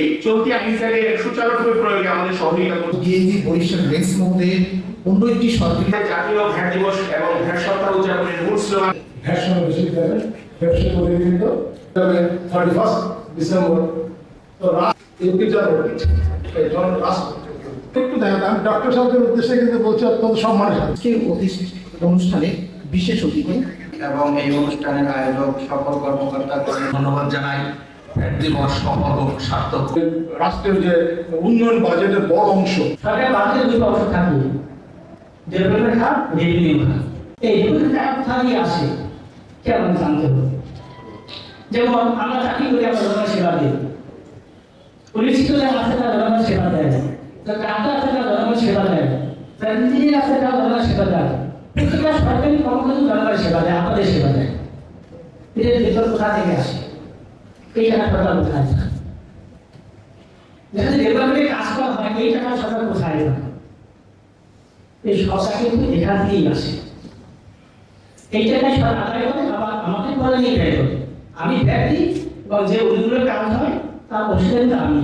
এই চলতি আইনটাকে সুচারুরূপে প্রয়োগে আমাদের সহযোগিতা করতে। ডিএজি বরিশাল রেঞ্জ মহোদয়ের অন্য একটি সরকারি জাতীয় ভ্যাট দিবস এবং ভ্যাট সপ্তাহ উদযাপনের মূল স্লোগান। ভ্যাট সঙ্গে বেশি দিতে প্রতিনিধিত্ব তবে থার্টি ফার্স্ট ডিসেম্বর তো ইউপি জানুয়ারি এই ধরনের রাষ্ট্র একটু দেখেন ডক্টর সাহেবের উদ্দেশ্যে কিন্তু বলছি অত্যন্ত সম্মানের সাথে। অনুষ্ঠানে বিশেষ অতিথি এবং এই অনুষ্ঠানের আয়োজক সকল কর্মকর্তাকে ধন্যবাদ জানাই। দিবস সফল হোক সার্থক রাষ্ট্রের যে উন্নয়ন বাজেটের বড় অংশ। সরকার বাজেটের দুটো অংশ থাকে ডেভেলপমেন্ট খাত রেভিনিউ খাত এই দুটো খাত খাতই আসে। কেমন জানতে হবে? যেমন আমরা চাকরি করি আমরা জনগণের সেবা দিই। পুলিশ স্কুলে আছে তারা জনগণের সেবা দেয়। তো ডাক্তার আছে তারা জনগণের সেবা দেয়। ইঞ্জিনিয়ার আছে তারা জনগণের সেবা দেয়। প্রত্যেকটা সরকারি কর্মচারী জনগণের সেবা দেয় আপনাদের সেবা দেয় ভেতর কোথা থেকে আসে? এই টাকা সরকার কোথায় যেখানে কাজ করা হয়, এই টাকা সরকার কোথায় এই কিন্তু এখান থেকেই আসে। এই টাকায় সরকার আদায় করে আবার আমাকে বলে নিয়ে আমি দিই এবং যে উদ্যোগের কাজ হয়, তার অসুবিধা আমি।